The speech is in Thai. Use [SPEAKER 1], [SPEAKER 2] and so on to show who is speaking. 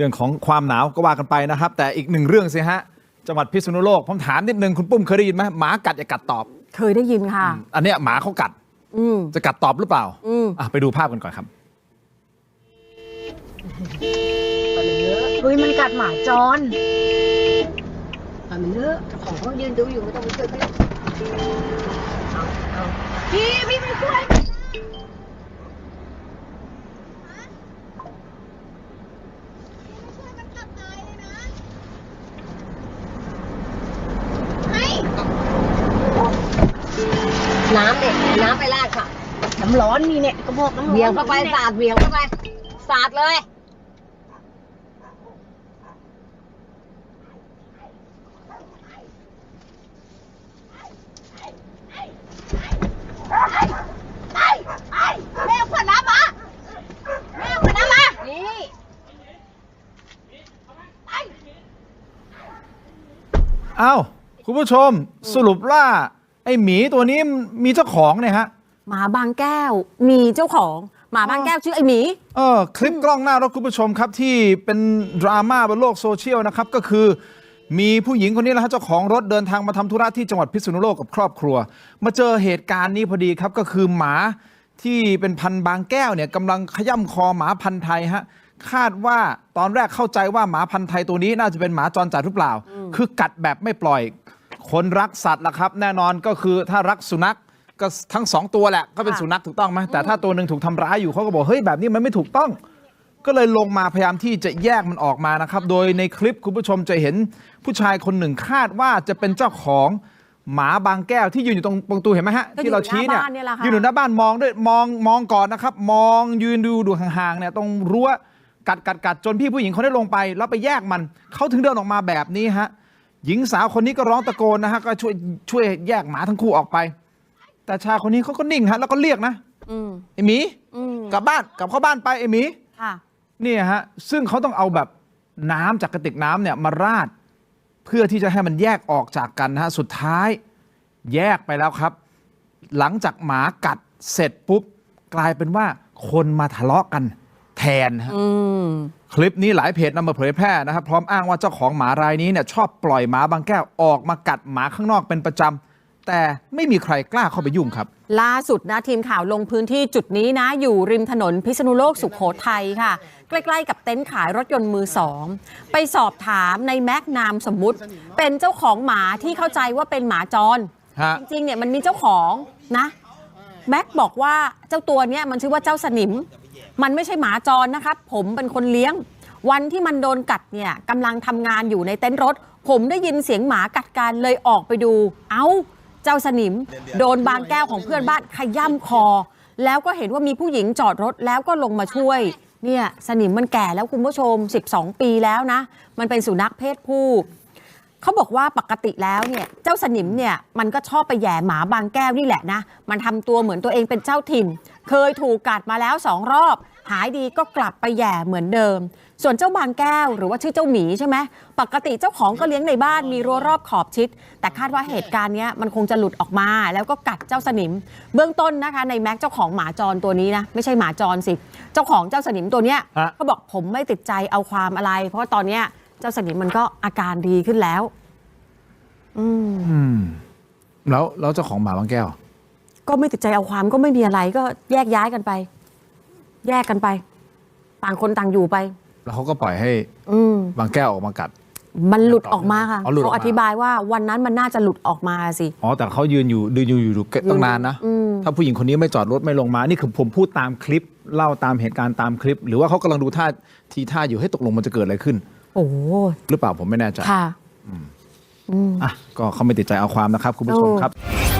[SPEAKER 1] รื่องของความหนาวก็ว่ากันไปนะครับ แต่อีกหนึ่งเรื่องสิฮะจังหวัดพิษณุโลกผมถามนิดนึงคุณปุ้มเคยได้ยินไหมหมากัดอย่ากัดตอบ
[SPEAKER 2] เคยได้ยินค่ะ
[SPEAKER 1] อันเนี้ยหมาเขากัด
[SPEAKER 2] อืม
[SPEAKER 1] จะกัดตอบหรือเปล่า
[SPEAKER 2] อืม
[SPEAKER 1] อะไปดูภาพกันก่อนครับ
[SPEAKER 3] เฮ้ยมันกัดหมาจรปล่อยมันเถอะเจ้าของเขายืนดูอยู่ไม่ต้องไปช่วยเขาหรอกเอาเอาพี่พี่ไม่ช่วยน้ำเนี่ยน้ำไปลาดค่ะ น้ำร้อนนี่เนี่ยกระบอกน้ำร้อน
[SPEAKER 4] เบี่ยงเข้าไปสาดเบี่ยงเข้าไปสาดเลย
[SPEAKER 3] แม่ขวดน้ำมาแม่ขวดน้ำมา
[SPEAKER 4] นี่
[SPEAKER 1] อ้าวคุณผู้ชมสรุปว่าไอ้หมีตัวนี้มีเจ้าของเนี่ยฮะ
[SPEAKER 2] หมาบางแก้วมีเจ้าของหมาบางแก้วชื่อไอหมี
[SPEAKER 1] เออคลิปกล้องหน้ารถคุณผู้ชมครับที่เป็นดราม่าบนโลกโซเชียลนะครับก็คือ มีผู้หญิงคนนี้แหละฮะเจ้าของรถเดินทางมาทำธุระที่จังหวัดพิษณุโลกกับครอบครัว มาเจอเหตุการณ์นี้พอดีครับก็คือหมาที่เป็นพันธุ์บางแก้วเนี่ยกำลังขย่ำคอหมาพันธุ์ไทยฮะคาดว่าตอนแรกเข้าใจว่าหมาพันธุ์ไทยตัวนี้น่าจะเป็นหมาจรจัดหรือเปล่า คือกัดแบบไม่ปล่อย คนรักสัตว์ละครับ แน่นอนก็คือถ้ารักสุนัขก็ทั้งสองตัวแหละก็เป็น
[SPEAKER 2] ค่ะ
[SPEAKER 1] สุนัขถูกต้องไหมแต่ถ้าตัวหนึ่งถูกทำร้ายอยู่เขาก็บอกเฮ้ยแบบนี้มันไม่ถูกต้อง ก็เลยลงมาพยายามที่จะแยกมันออกมานะครับ โดยในคลิปคุณผู้ชมจะเห็นผู้ชายคนหนึ่งคาดว่าจะเป็นเจ้าของหมาบางแก้วที่ยืนอยู่ตรงประตูเห็นไหมฮะ
[SPEAKER 2] ก็อยู่
[SPEAKER 1] ที่เราชี้เนี่ย
[SPEAKER 2] หน้าบ้านเนี่ยแหละค่ะ
[SPEAKER 1] ยืนอยู่หน้าบ้านมองด้วยมองมองก่อนนะครับ มองยืนดูดูห่างๆเนี่ยตรงรั้วกัดกัดกัดจนพี่ผู้หญิงเขาได้ลงไป แล้วไปแยกมันเขาถึงเดินออกมาแบบนี้ฮะ หญิงสาวคนนี้ก็ร้องตะโกนนะฮะก็ช่วยช่วยแยกหมาทั้งคู่ออกไป แต่ชายคนนี้เขาก็นิ่งฮะแล้วก็เรียกนะ
[SPEAKER 2] อืม
[SPEAKER 1] ไอหมี
[SPEAKER 2] อืม
[SPEAKER 1] กลับบ้านกลับเข้าบ้านไปไอหมี
[SPEAKER 2] ค่ะ
[SPEAKER 1] เนี่ยฮะซึ่งเขาต้องเอาแบบน้ำจากกระติกน้ำเนี่ยมาราด เพื่อที่จะให้มันแยกออกจากกันนะฮะสุดท้าย แยกไปแล้วครับ หลังจากหมากัดเสร็จปุ๊บ กลายเป็นว่าคนมาทะเลาะกันแทนฮะ
[SPEAKER 2] อืม
[SPEAKER 1] คลิปนี้หลายเพจนำมาเผยแพร่นะครับ พร้อมอ้างว่าเจ้าของหมารายนี้เนี่ยชอบปล่อยหมาบางแก้วออกมากัดหมาข้างนอกเป็นประจำแต่ไม่มีใครกล้าเข้าไปยุ่งครับ
[SPEAKER 2] ล่าสุดนะทีมข่าวลงพื้นที่จุดนี้นะ อยู่ริมถนนพิษณุโลกสุขโขทัยค่ะ ใกล้ๆกับเต็นท์ขายรถยนต์มือสองไปสอบถามในแม็กนามสมมุติ เป็นเจ้าของหมาที่เข้าใจว่าเป็นหมาจร
[SPEAKER 1] ฮะ
[SPEAKER 2] จริงๆเนี่ยมันมีเจ้าของนะ แม็กบอกว่าเจ้าตัวเนี้ยมันชื่อว่าเจ้าสนิม มันไม่ใช่หมาจรนะครับ ผมเป็นคนเลี้ยง วันที่มันโดนกัดเนี่ยกำลังทำงานอยู่ในเต็นท์รถ ผมได้ยินเสียงหมากัดกันเลยออกไปดู เอ้า เจ้าสนิม โดนบางแก้วของเพื่อนบ้านขย่ำคอ แล้วก็เห็นว่ามีผู้หญิงจอดรถแล้วก็ลงมาช่วย เนี่ยสนิมมันแก่แล้วคุณผู้ชม 12 ปีแล้วนะ มันเป็นสุนัขเพศผู้เขาบอกว่าปกติแล้วเนี่ยเจ้าสนิมเนี่ยมันก็ชอบไปแย่หมาบางแก้วนี่แหละนะ มันทำตัวเหมือนตัวเองเป็นเจ้าถิ่น เคยถูกกัดมาแล้วสองรอบ หายดีก็กลับไปแหย่เหมือนเดิม ส่วนเจ้าบางแก้วหรือว่าชื่อเจ้าหมีใช่ไหมปกติเจ้าของก็เลี้ยงในบ้านมีรั้วรอบขอบชิด แต่คาดว่าเหตุการณ์เนี้ยมันคงจะหลุดออกมา แล้วก็กัดเจ้าสนิม เบื้องต้นนะคะในแม็กเจ้าของหมาจรตัวนี้นะไม่ใช่หมาจรสิเจ้าของเจ้าสนิมตัวเนี้ย
[SPEAKER 1] ฮะ
[SPEAKER 2] เขาบอกผมไม่ติดใจเอาความอะไร เพราะว่าตอนเนี้ยเจ้าสนิมมันก็อาการดีขึ้นแล้ว อืม
[SPEAKER 1] อืมแล้วแล้วเจ้าของหมาบางแก้ว
[SPEAKER 2] ก็ไม่ติดใจเอาความก็ไม่มีอะไรก็แยกย้ายกันไป แยกกันไป ต่างคนต่างอยู่ไป
[SPEAKER 1] แล้วเขาก็ปล่อยให้
[SPEAKER 2] อืม
[SPEAKER 1] บางแก้วออกมากัด
[SPEAKER 2] มันหลุดออกมาค่ะ
[SPEAKER 1] อ๋อหลุดออกมา
[SPEAKER 2] เขาอธิบายว่าวันนั้นมันน่าจะหลุดออกมาสิ
[SPEAKER 1] อ๋อแต่เขายืนอยู่ยืนอยู่อยู่ตั้งนานนะ
[SPEAKER 2] อืม
[SPEAKER 1] ถ้าผู้หญิงคนนี้ไม่จอดรถไม่ลงมา นี่คือผมพูดตามคลิป เล่าตามเหตุการณ์ตามคลิป หรือว่าเขากำลังดูท่าทีท่าอยู่ให้ตกลงมันจะเกิดอะไรขึ้น
[SPEAKER 2] โอ้โห
[SPEAKER 1] หรือเปล่าผมไม่แน่ใจ
[SPEAKER 2] ค่ะอืม
[SPEAKER 1] อะก็เขาไม่ติดใจเอาความนะครับคุณผู้ชม
[SPEAKER 2] โอ้
[SPEAKER 1] ครับ
[SPEAKER 5] ท